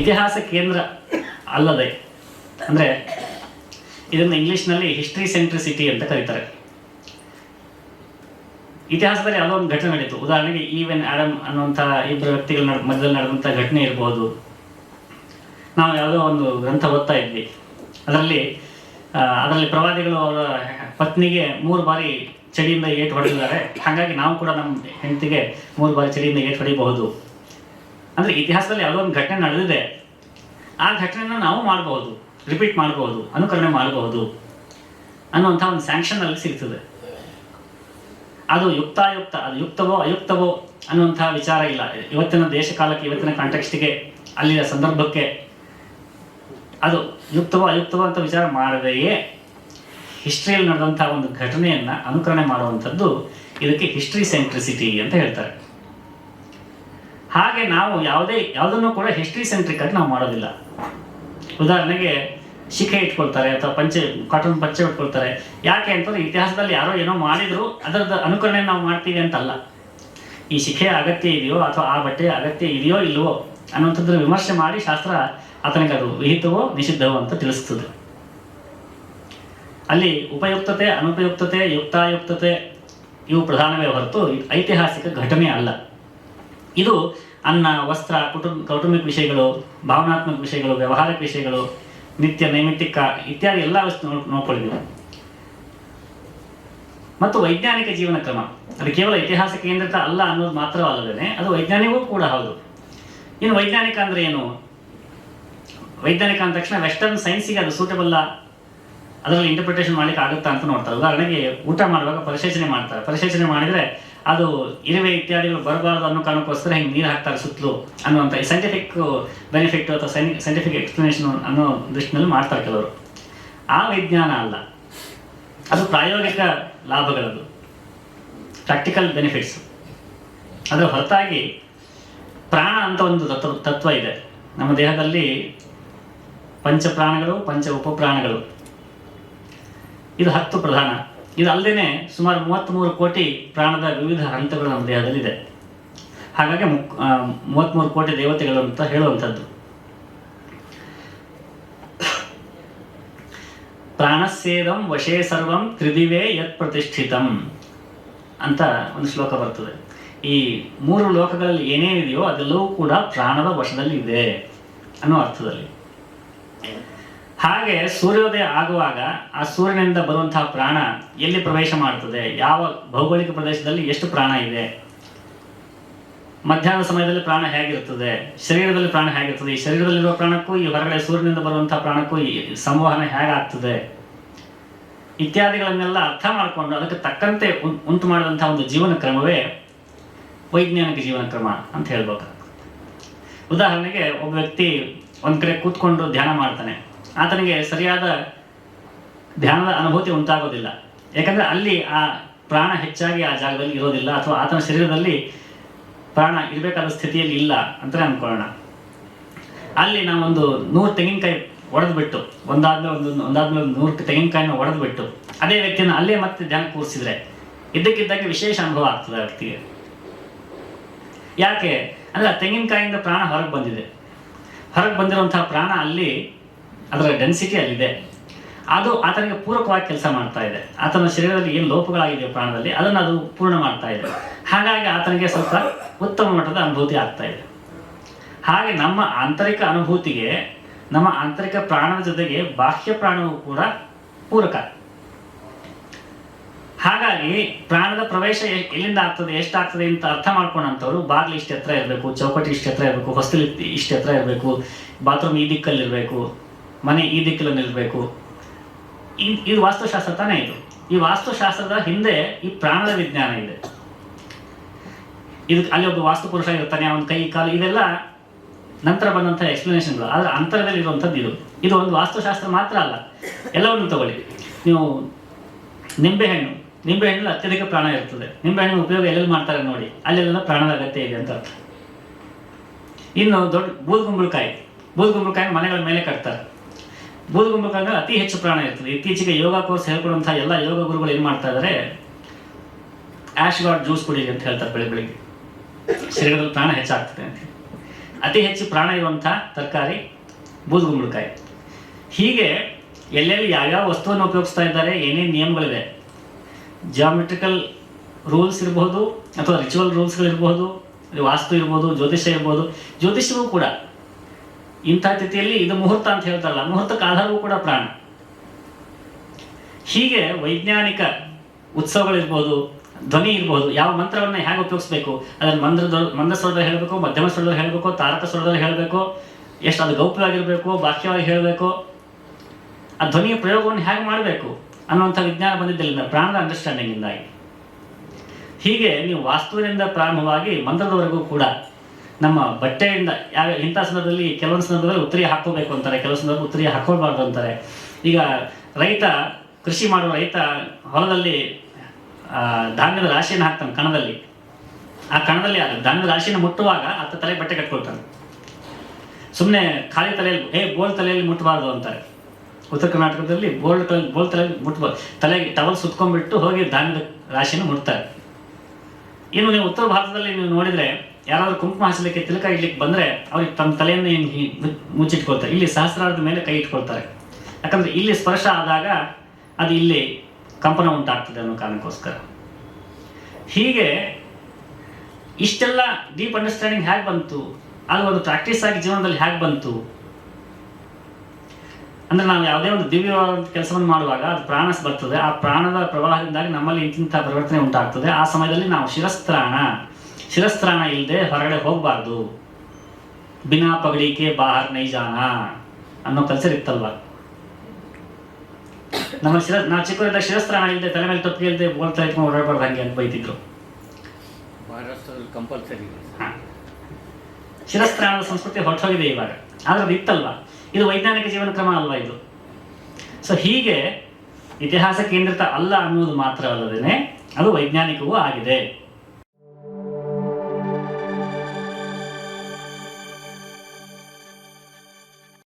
ಇತಿಹಾಸ ಕೇಂದ್ರ ಅಲ್ಲದೆ, ಅಂದರೆ ಇದನ್ನು ಇಂಗ್ಲೀಷ್ನಲ್ಲಿ ಹಿಸ್ಟ್ರಿ ಸೆಂಟ್ರಿಸಿಟಿ ಅಂತ ಕರೀತಾರೆ. ಇತಿಹಾಸದಲ್ಲಿ ಯಾವುದೋ ಒಂದು ಘಟನೆ ನಡೀತು. ಉದಾಹರಣೆಗೆ, ಈವೆನ್ ಆಡಮ್ ಅನ್ನುವಂಥ ಇಬ್ಬರು ವ್ಯಕ್ತಿಗಳ ನಡ್- ಮಧ್ಯದಲ್ಲಿ ನಡೆದಂಥ ಘಟನೆ ಇರಬಹುದು ನಾವು ಯಾವುದೋ ಒಂದು ಗ್ರಂಥ ಓದ್ತಾ ಇದ್ವಿ. ಅದರಲ್ಲಿ ಅದರಲ್ಲಿ ಪ್ರವಾದಿಗಳು ಅವರ ಪತ್ನಿಗೆ ಮೂರು ಬಾರಿ ಚಳಿಯಿಂದ ಏಟು ಹೊಡೆದಿದ್ದಾರೆ. ಹಾಗಾಗಿ ನಾವು ಕೂಡ ನಮ್ಮ ಹೆಂಡತಿಗೆ ಮೂರು ಬಾರಿ ಚಳಿಯಿಂದ ಏಟು ಹೊಡಿಬಹುದು. ಅಂದರೆ ಇತಿಹಾಸದಲ್ಲಿ ಯಾವುದೋ ಒಂದು ಘಟನೆ ನಡೆದಿದೆ. ಆ ಘಟನೆನ ನಾವು ಮಾಡಬಹುದು ರಿಪೀಟ್ ಮಾಡಬಹುದು ಅನುಕರಣೆ ಮಾಡಬಹುದು ಅನ್ನುವಂಥ ಒಂದು ಸ್ಯಾಂಕ್ಷನ್ ಅಲ್ಲಿ ಸಿಗ್ತದೆ. ಅದು ಯುಕ್ತಾಯುಕ್ತ, ಅದು ಯುಕ್ತವೋ ಅಯುಕ್ತವೋ ಅನ್ನುವಂಥ ವಿಚಾರ ಇಲ್ಲ. ಇವತ್ತಿನ ದೇಶ ಕಾಲಕ್ಕೆ, ಇವತ್ತಿನ ಕಾಂಟೆಕ್ಸ್ಟಿಗೆ ಅಲ್ಲಿಯ ಸಂದರ್ಭಕ್ಕೆ ಅದು ಯುಕ್ತವೋ ಅಯುಕ್ತವೋ ಅಂತ ವಿಚಾರ ಮಾಡದೆಯೇ ಹಿಸ್ಟ್ರಿಯಲ್ಲಿ ನಡೆದಂಥ ಒಂದು ಘಟನೆಯನ್ನು ಅನುಕರಣೆ ಮಾಡುವಂಥದ್ದು ಇದಕ್ಕೆ ಹಿಸ್ಟ್ರಿ ಸೆಂಟ್ರಿಸಿಟಿ ಅಂತ ಹೇಳ್ತಾರೆ. ಹಾಗೆ ನಾವು ಯಾವುದೇ, ಯಾವುದನ್ನು ಕೂಡ ಹಿಸ್ಟ್ರಿ ಸೆಂಟ್ರಿಕ್ ಆಗಿ ನಾವು ಮಾಡೋದಿಲ್ಲ. ಉದಾಹರಣೆಗೆ ಶಿಖೆ ಇಟ್ಕೊಳ್ತಾರೆ ಅಥವಾ ಪಂಚೆ, ಕಾಟನ್ ಪಂಚೆ ಇಟ್ಕೊಳ್ತಾರೆ ಯಾಕೆ ಅಂತಂದ್ರೆ ಇತಿಹಾಸದಲ್ಲಿ ಯಾರೋ ಏನೋ ಮಾಡಿದ್ರು ಅದರದ ಅನುಕರಣೆ ನಾವು ಮಾಡ್ತೀವಿ ಅಂತಲ್ಲ. ಈ ಶಿಖೆ ಅಗತ್ಯ ಇದೆಯೋ ಅಥವಾ ಆ ಬಟ್ಟೆ ಅಗತ್ಯ ಇದೆಯೋ ಇಲ್ಲವೋ ಅನ್ನುವಂಥದ್ರ ವಿಮರ್ಶೆ ಮಾಡಿ ಶಾಸ್ತ್ರ ಆತನಿಗೆ ಅದು ವಿಹಿತವೋ ನಿಷಿದ್ಧವೋ ಅಂತ ತಿಳಿಸ್ತದೆ. ಅಲ್ಲಿ ಉಪಯುಕ್ತತೆ, ಅನುಪಯುಕ್ತತೆ, ಯುಕ್ತಾಯುಕ್ತತೆ ಇವು ಪ್ರಧಾನವೇ ಹೊರತು ಐತಿಹಾಸಿಕ ಘಟನೆ ಅಲ್ಲ. ಇದು ಅನ್ನ, ವಸ್ತ್ರ ಕುಟುಂಬ ಕೌಟುಂಬಿಕ ವಿಷಯಗಳು, ಭಾವನಾತ್ಮಕ ವಿಷಯಗಳು, ವ್ಯವಹಾರಿಕ ವಿಷಯಗಳು, ನಿತ್ಯ ನೈಮಿತ್ತಿಕ ಇತ್ಯಾದಿ ಎಲ್ಲ ವಸ್ತು ನೋ- ಮತ್ತು ವೈಜ್ಞಾನಿಕ ಜೀವನ ಕ್ರಮ. ಅದು ಕೇವಲ ಇತಿಹಾಸ ಕೇಂದ್ರಿತ ಅಲ್ಲ ಅನ್ನೋದು ಮಾತ್ರವಲ್ಲದೇ ಅದು ವೈಜ್ಞಾನಿಕವೂ ಕೂಡ ಹೌದು. ಇನ್ನು ವೈಜ್ಞಾನಿಕ ಅಂದ್ರೆ ಏನು? ವೈಜ್ಞಾನಿಕ ಅಂದ ತಕ್ಷಣ ವೆಸ್ಟರ್ನ್ ಸೈನ್ಸಿಗೆ ಅದು ಸೂಟಬಲ್ಲ ಅದರಲ್ಲಿ ಇಂಟರ್ಪ್ರಿಟೇಷನ್ ಮಾಡ್ಲಿಕ್ಕೆ ಆಗುತ್ತಾ ಅಂತ ನೋಡ್ತಾರೆ. ಉದಾಹರಣೆಗೆ ಊಟ ಮಾಡುವಾಗ ಪರಿಶೇಚನೆ ಮಾಡ್ತಾರೆ. ಪರಿಶೇಚನೆ ಮಾಡಿದ್ರೆ ಅದು ಇರುವೆ ಇತ್ಯಾದಿಗಳು ಬರಬಾರದು ಅನ್ನೋ ಕಾರಣಕ್ಕೋಸ್ಕರ ಹಿಂಗೆ ನೀರು ಹಾಕ್ತಾರೆ ಸುತ್ತಲೂ ಅನ್ನುವಂಥ ಸೈಂಟಿಫಿಕ್ ಬೆನಿಫಿಟ್ ಅಥವಾ ಸೈಂಟಿಫಿಕ್ ಎಕ್ಸ್ಪ್ಲನೇಷನ್ ಅನ್ನೋ ದೃಷ್ಟಿನಲ್ಲಿ ಮಾಡ್ತಾರೆ ಕೆಲವರು. ಆ ವಿಜ್ಞಾನ ಅಲ್ಲ. ಅದು ಪ್ರಾಯೋಗಿಕ ಲಾಭಗಳದು. ಪ್ರಾಕ್ಟಿಕಲ್ ಬೆನಿಫಿಟ್ಸ್ ಅದರ ಹೊರತಾಗಿ ಪ್ರಾಣ ಅಂತ ಒಂದು ತತ್ವ ತತ್ವ ಇದೆ. ನಮ್ಮ ದೇಹದಲ್ಲಿ ಪಂಚ ಪ್ರಾಣಗಳು ಪಂಚ ಉಪಪ್ರಾಣಗಳು. ಇದು ಹತ್ತು ಪ್ರಧಾನ. ಇದು ಅಲ್ಲದೆ ಸುಮಾರು ಮೂವತ್ತ್ಮೂರು ಕೋಟಿ ಪ್ರಾಣದ ವಿವಿಧ ಹಂತಗಳು ನಮ್ಮ ದೇಹದಲ್ಲಿದೆ ಹಾಗಾಗಿ ಮುಕ್ ಮೂವತ್ತ್ಮೂರು ಕೋಟಿ ದೇವತೆಗಳು ಅಂತ ಹೇಳುವಂಥದ್ದು. ಪ್ರಾಣಸ್ಯೇದಂ ವಶೇ ಸರ್ವಂ ತ್ರಿದಿವೇ ಯತ್ ಪ್ರತಿಷ್ಠಿತಂ ಅಂತ ಒಂದು ಶ್ಲೋಕ ಬರ್ತದೆ. ಈ ಮೂರು ಲೋಕಗಳಲ್ಲಿ ಏನೇನಿದೆಯೋ ಅದೆಲ್ಲವೂ ಕೂಡ ಪ್ರಾಣದ ವಶದಲ್ಲಿ ಇದೆ ಅನ್ನೋ ಅರ್ಥದಲ್ಲಿ. ಹಾಗೆ ಸೂರ್ಯೋದಯ ಆಗುವಾಗ ಆ ಸೂರ್ಯನಿಂದ ಬರುವಂತಹ ಪ್ರಾಣ ಎಲ್ಲಿ ಪ್ರವೇಶ ಮಾಡ್ತದೆ ಯಾವ ಭೌಗೋಳಿಕ ಪ್ರದೇಶದಲ್ಲಿ ಎಷ್ಟು ಪ್ರಾಣ ಇದೆ? ಮಧ್ಯಾಹ್ನ ಸಮಯದಲ್ಲಿ ಪ್ರಾಣ ಹೇಗಿರ್ತದೆ ಶರೀರದಲ್ಲಿ ಪ್ರಾಣ ಹೇಗಿರ್ತದೆ ಈ ಶರೀರದಲ್ಲಿರುವ ಪ್ರಾಣಕ್ಕೂ, ಈ ಹೊರಗಡೆ ಸೂರ್ಯನಿಂದ ಬರುವಂತಹ ಪ್ರಾಣಕ್ಕೂ ಈ ಸಂವಹನ ಹೇಗಾಗ್ತದೆ? ಇತ್ಯಾದಿಗಳನ್ನೆಲ್ಲ ಅರ್ಥ ಮಾಡಿಕೊಂಡು ಅದಕ್ಕೆ ತಕ್ಕಂತೆ ಉಂಟು ಮಾಡಿದಂತಹ ಒಂದು ಜೀವನ ಕ್ರಮವೇ ವೈಜ್ಞಾನಿಕ ಜೀವನ ಕ್ರಮ ಅಂತ ಹೇಳ್ಬೇಕಾಗ್ತದೆ. ಉದಾಹರಣೆಗೆ ಒಬ್ಬ ವ್ಯಕ್ತಿ ಒಂದ್ ಕಡೆ ಕೂತ್ಕೊಂಡು ಧ್ಯಾನ ಮಾಡ್ತಾನೆ. ಆತನಿಗೆ ಸರಿಯಾದ ಧ್ಯಾನದ ಅನುಭೂತಿ ಉಂಟಾಗೋದಿಲ್ಲ. ಯಾಕಂದರೆ ಅಲ್ಲಿ ಆ ಪ್ರಾಣ ಹೆಚ್ಚಾಗಿ ಆ ಜಾಗದಲ್ಲಿ ಇರೋದಿಲ್ಲ, ಅಥವಾ ಆತನ ಶರೀರದಲ್ಲಿ ಪ್ರಾಣ ಇರಬೇಕಾದ ಸ್ಥಿತಿಯಲ್ಲಿ ಇಲ್ಲ ಅಂತ ಅನ್ಕೊಳ್ಳೋಣ ಅಲ್ಲಿ ನಾವೊಂದು ನೂರು ತೆಂಗಿನಕಾಯಿ ಒಡೆದು ಬಿಟ್ಟು ಒಂದಾದ್ಮೇಲೆ ಒಂದು ಒಂದಾದ್ಮೇಲೆ ಒಂದು ನೂರು ತೆಂಗಿನಕಾಯಿನ ಒಡೆದು ಬಿಟ್ಟು ಅದೇ ವ್ಯಕ್ತಿಯನ್ನು ಅಲ್ಲೇ ಮತ್ತೆ ಧ್ಯಾನ ಕೂರಿಸಿದ್ರೆ ಇದ್ದಕ್ಕಿದ್ದಂಗೆ ವಿಶೇಷ ಅನುಭವ ಆಗ್ತದೆ ವ್ಯಕ್ತಿಗೆ. ಯಾಕೆ? ಅಂದರೆ ಆ ತೆಂಗಿನಕಾಯಿಂದ ಪ್ರಾಣ ಹೊರಗೆ ಬಂದಿದೆ. ಹೊರಗೆ ಬಂದಿರುವಂತಹ ಪ್ರಾಣ ಅಲ್ಲಿ ಅದರ ಡೆನ್ಸಿಟಿ ಅಲ್ಲಿದೆ. ಅದು ಆತನಿಗೆ ಪೂರಕವಾಗಿ ಕೆಲಸ ಮಾಡ್ತಾ ಇದೆ. ಆತನ ಶರೀರದಲ್ಲಿ ಏನು ಲೋಪಗಳಾಗಿದೆ ಪ್ರಾಣದಲ್ಲಿ ಅದನ್ನು ಅದು ಪೂರ್ಣ ಮಾಡ್ತಾ ಇದೆ. ಹಾಗಾಗಿ ಆತನಿಗೆ ಸ್ವಲ್ಪ ಉತ್ತಮ ಮಟ್ಟದ ಅನುಭೂತಿ ಆಗ್ತಾ ಇದೆ. ಹಾಗೆ ನಮ್ಮ ಆಂತರಿಕ ಅನುಭೂತಿಗೆ, ನಮ್ಮ ಆಂತರಿಕ ಪ್ರಾಣದ ಜೊತೆಗೆ ಬಾಹ್ಯ ಪ್ರಾಣವು ಕೂಡ ಪೂರಕ. ಹಾಗಾಗಿ ಪ್ರಾಣದ ಪ್ರವೇಶ ಎಲ್ಲಿಂದ ಆಗ್ತದೆ, ಎಷ್ಟಾಗ್ತದೆ ಅಂತ ಅರ್ಥ ಮಾಡ್ಕೊಂಡಂಥವ್ರು ಬಾಗಿಲು ಇಷ್ಟು ಎತ್ತರ ಇರಬೇಕು, ಚೌಕಟ್ಟು ಇಷ್ಟು ಎತ್ತರ ಇರಬೇಕು, ಹೊಸ್ತಿಲು ಇಷ್ಟು ಎತ್ತರ ಇರಬೇಕು, ಬಾತ್ರೂಮ್ ಈ ದಿಕ್ಕಲ್ಲಿ ಇರಬೇಕು ಮನೆ ಈ ದಿಕ್ಕಲ್ಲಿ ಈ ಇದು ವಾಸ್ತುಶಾಸ್ತ್ರ ತಾನೇ ಇದು. ಈ ವಾಸ್ತುಶಾಸ್ತ್ರದ ಹಿಂದೆ ಈ ಪ್ರಾಣದ ವಿಜ್ಞಾನ ಇದೆ. ಇದು ಅಲ್ಲಿ ಒಬ್ಬ ವಾಸ್ತು ಪುರುಷ ಇರ್ತಾನೆ, ಅವನ ಕೈ, ಕಾಲು ಇದೆಲ್ಲ ನಂತರ ಬಂದಂಥ ಎಕ್ಸ್ಪ್ಲನೇಷನ್ಗಳು ಅದರ ಅಂತರದಲ್ಲಿ ಇರುವಂಥದ್ದು ಇದು. ಇದು ಒಂದು ವಾಸ್ತುಶಾಸ್ತ್ರ ಮಾತ್ರ ಅಲ್ಲ. ಎಲ್ಲವನ್ನು ತಗೊಳ್ಳಿ. ನೀವು ನಿಂಬೆಹಣ್ಣು. ನಿಂಬೆಹಣ್ಣಲ್ಲಿ ಅತ್ಯಧಿಕ ಪ್ರಾಣ ಇರ್ತದೆ. ನಿಂಬೆಹಣ್ಣು ಉಪಯೋಗ ಎಲ್ಲೆಲ್ಲಿ ಮಾಡ್ತಾರೆ ನೋಡಿ. ಅಲ್ಲೆಲ್ಲ ಪ್ರಾಣದ ಅಗತ್ಯ ಇದೆ ಅಂತ ಇನ್ನು ದೊಡ್ಡ ಬೂದುಗುಂಬಳಕಾಯಿ ಬೂದುಗುಂಬಳಕಾಯಿ ಮನೆಗಳ ಮೇಲೆ ಕಟ್ತಾರೆ. ಬೂದ್ಗುಂಬಳಕಾಯಿಗೆ ಅತಿ ಹೆಚ್ಚು ಪ್ರಾಣ ಇರ್ತದೆ. ಇತ್ತೀಚೆಗೆ ಯೋಗ ಕೋರ್ಸ್ ಹೇಳ್ಕೊಡುವಂತಹ ಎಲ್ಲ ಯೋಗ ಗುರುಗಳು ಏನು ಮಾಡ್ತಾ ಇದ್ದಾರೆ ಆ್ಯಶ್ ಗಾಡ್ ಜ್ಯೂಸ್ ಕುಡೀರಿ ಅಂತ ಹೇಳ್ತಾರೆ ಬೆಳಿಗ್ಗೆ ಬೆಳಿಗ್ಗೆ. ಶರೀರದಲ್ಲಿ ಪ್ರಾಣ ಹೆಚ್ಚಾಗ್ತದೆ ಅಂತ ಅತಿ ಹೆಚ್ಚು ಪ್ರಾಣ ಇರುವಂಥ ತರಕಾರಿ ಬೂದುಗುಂಬಳಕಾಯಿ. ಹೀಗೆ ಎಲ್ಲೆಲ್ಲಿ ಯಾವ್ಯಾವ ವಸ್ತುವನ್ನು ಉಪಯೋಗಿಸ್ತಾ ಇದ್ದಾರೆ, ಏನೇನು ನಿಯಮಗಳಿದೆ ಜಿಯೋಮೆಟ್ರಿಕಲ್ ರೂಲ್ಸ್ ಇರಬಹುದು ಅಥವಾ ರಿಚುವಲ್ ರೂಲ್ಸ್ಗಳಿರ್ಬೋದು ವಾಸ್ತು ಇರ್ಬೋದು, ಜ್ಯೋತಿಷ್ಯ ಇರ್ಬೋದು, ಜ್ಯೋತಿಷ್ಯವೂ ಕೂಡ ಇಂಥ ತಿಥಿಯಲ್ಲಿ ಇದು ಮುಹೂರ್ತ ಅಂತ ಹೇಳ್ತಾರಲ್ಲ, ಮುಹೂರ್ತ ಕಾಲವೂ ಕೂಡ ಪ್ರಾಣ. ಹೀಗೆ ವೈಜ್ಞಾನಿಕ ಉತ್ಸವಗಳಿರ್ಬೋದು, ಧ್ವನಿ ಇರ್ಬೋದು, ಯಾವ ಮಂತ್ರವನ್ನು ಹೇಗೆ ಉಪಯೋಗಿಸ್ಬೇಕು, ಅದನ್ನು ಮಂದ್ರದ ಮಂದ ಸ್ವರದಲ್ಲಿ ಹೇಳಬೇಕು, ಮಧ್ಯಮ ಸ್ವರದಲ್ಲಿ ಹೇಳಬೇಕು, ತಾರಕ ಸ್ವರದಲ್ಲಿ ಹೇಳಬೇಕು, ಎಷ್ಟು ಅದು ಗೌಪ್ಯವಾಗಿರಬೇಕು, ಬಾಹ್ಯವಾಗಿ ಹೇಳಬೇಕು, ಆ ಧ್ವನಿಯ ಪ್ರಯೋಗವನ್ನು ಹೇಗೆ ಮಾಡಬೇಕು ಅನ್ನುವಂಥ ವಿಜ್ಞಾನ ಬಂದಿದ್ದಲ್ಲಿಂದ ಪ್ರಾಣದ ಅಂಡರ್ಸ್ಟ್ಯಾಂಡಿಂಗಿಂದಾಗಿ ಹೀಗೆ ನೀವು ವಾಸ್ತುವಿನಿಂದ ಪ್ರಾರಂಭವಾಗಿ ಮಂತ್ರದವರೆಗೂ ಕೂಡ ನಮ್ಮ ಬಟ್ಟೆಯಿಂದ ಯಾವ ಇಂಥ ಸಂದರ್ಭದಲ್ಲಿ ಕೆಲವೊಂದು ಸಂದರ್ಭದಲ್ಲಿ ಉತ್ತರಿ ಹಾಕೋಬೇಕು ಅಂತಾರೆ, ಕೆಲವು ಸಂದರ್ಭದಲ್ಲಿ ಉತ್ತರಿ ಹಾಕೋಬಾರ್ದು ಅಂತಾರೆ. ಈಗ ರೈತ ಕೃಷಿ ಮಾಡುವ ರೈತ ಹೊಲದಲ್ಲಿ ಧಾನ್ಯದ ರಾಶಿಯನ್ನು ಹಾಕ್ತಾನೆ ಕಣದಲ್ಲಿ. ಆ ಕಣದಲ್ಲಿ ಆದ ಧಾನ್ಯದ ರಾಶಿಯನ್ನು ಮುಟ್ಟುವಾಗ ಆತ ತಲೆ ಬಟ್ಟೆ ಕಟ್ಕೊಳ್ತಾನೆ. ಸುಮ್ಮನೆ ಖಾಲಿ ತಲೆಯಲ್ಲಿ, ಏ, ಬೋಲ್ ತಲೆಯಲ್ಲಿ ಮುಟ್ಟಬಾರ್ದು ಅಂತಾರೆ. ಉತ್ತರ ಕರ್ನಾಟಕದಲ್ಲಿ ಬೋಲ್ ತಲೆ ಬೋಲ್ ತಲೆಯಲ್ಲಿ ಮುಟ್ಬಾರ್ದು ತಲೆಗೆ ಟವಲ್ ಸುತ್ಕೊಂಡ್ಬಿಟ್ಟು ಹೋಗಿ ಧಾನ್ಯದ ರಾಶಿಯನ್ನು ಮುಟ್ತಾರೆ. ಇನ್ನು ನೀವು ಉತ್ತರ ಭಾರತದಲ್ಲಿ ನೀವು ನೋಡಿದ್ರೆ ಯಾರಾದ್ರೂ ಕುಂಕುಮ ಹಚ್ಚಲಿಕ್ಕೆ ತಿಲಕ ಇಡ್ಲಿಕ್ಕೆ ಬಂದ್ರೆ ಅವ್ರಿಗೆ ತಮ್ಮ ತಲೆಯನ್ನು ಹಿಂಗೆ ಮುಚ್ಚಿಟ್ಕೊಳ್ತಾರೆ. ಇಲ್ಲಿ ಸಹಸ್ರಾರದ ಮೇಲೆ ಕೈ ಇಟ್ಕೊಳ್ತಾರೆ. ಯಾಕಂದ್ರೆ ಇಲ್ಲಿ ಸ್ಪರ್ಶ ಆದಾಗ ಅದು ಇಲ್ಲಿ ಕಂಪನ ಉಂಟಾಗ್ತದೆ ಅನ್ನೋ ಕಾರಣಕ್ಕೋಸ್ಕರ. ಹೀಗೆ ಇಷ್ಟೆಲ್ಲ ಡೀಪ್ ಅಂಡರ್ಸ್ಟ್ಯಾಂಡಿಂಗ್ ಹೇಗೆ ಬಂತು? ಅದು ಒಂದು ಪ್ರಾಕ್ಟೀಸ್ ಆಗಿ ಜೀವನದಲ್ಲಿ ಹೇಗೆ ಬಂತು? ಅಂದ್ರೆ ನಾವು ಯಾವುದೇ ಒಂದು ದಿವ್ಯವಾದ ಕೆಲಸವನ್ನು ಮಾಡುವಾಗ ಅದು ಪ್ರಾಣ ಬರ್ತದೆ. ಆ ಪ್ರಾಣದ ಪ್ರವಾಹದಿಂದಾಗಿ ನಮ್ಮಲ್ಲಿ ಇಂತಿಂಥ ಪರಿವರ್ತನೆ ಉಂಟಾಗ್ತದೆ. ಆ ಸಮಯದಲ್ಲಿ ನಾವು ಶಿರಸ್ತ್ರಾಣ. ಶಿರಸ್ತ್ರಾಣ ಇಲ್ಲದೆ ಹೊರಗಡೆ ಹೋಗಬಾರ್ದು. ಬಿನಾ ಪಗಡಿಕೆ ಬಾಹರ್ ನೈಜಾನ ಅನ್ನೋ ಕಲ್ಚರ್ ಇತ್ತಲ್ವಾ? ನಮ್ಮ ಶಿರ ನಾವು ಚಿಕ್ಕವರಿದ್ದಾಗ ಶಿರಸ್ತ್ರಾಣ ಇಲ್ಲದೆ ತಲೆ ಮೇಲೆ ತಪ್ಪಿ ಇಲ್ಲದೆ ಬೋಲ್ತಾ ಇಟ್ಕೊಂಡು ಓಡಾಡಬಾರ್ದು ಹಂಗೆ ಅಂತ ಬೈತಿದ್ರು. ಮಹಾರಾಷ್ಟ್ರದಲ್ಲಿ ಕಂಪಲ್ಸರಿ. ಶಿರಸ್ತ್ರಾಣದ ಸಂಸ್ಕೃತಿ ಹೊರಟೋಗಿದೆ ಇವಾಗ. ಆದ್ರೆ ಅದು ಇತ್ತಲ್ವಾ? ಇದು ವೈಜ್ಞಾನಿಕ ಜೀವನ ಕ್ರಮ ಅಲ್ವಾ ಇದು? ಸೊ ಹೀಗೆ ಇತಿಹಾಸ ಕೇಂದ್ರಿತ ಅಲ್ಲ ಅನ್ನೋದು ಮಾತ್ರ ಅಲ್ಲದೇನೆ ಅದು ವೈಜ್ಞಾನಿಕವೂ ಆಗಿದೆ.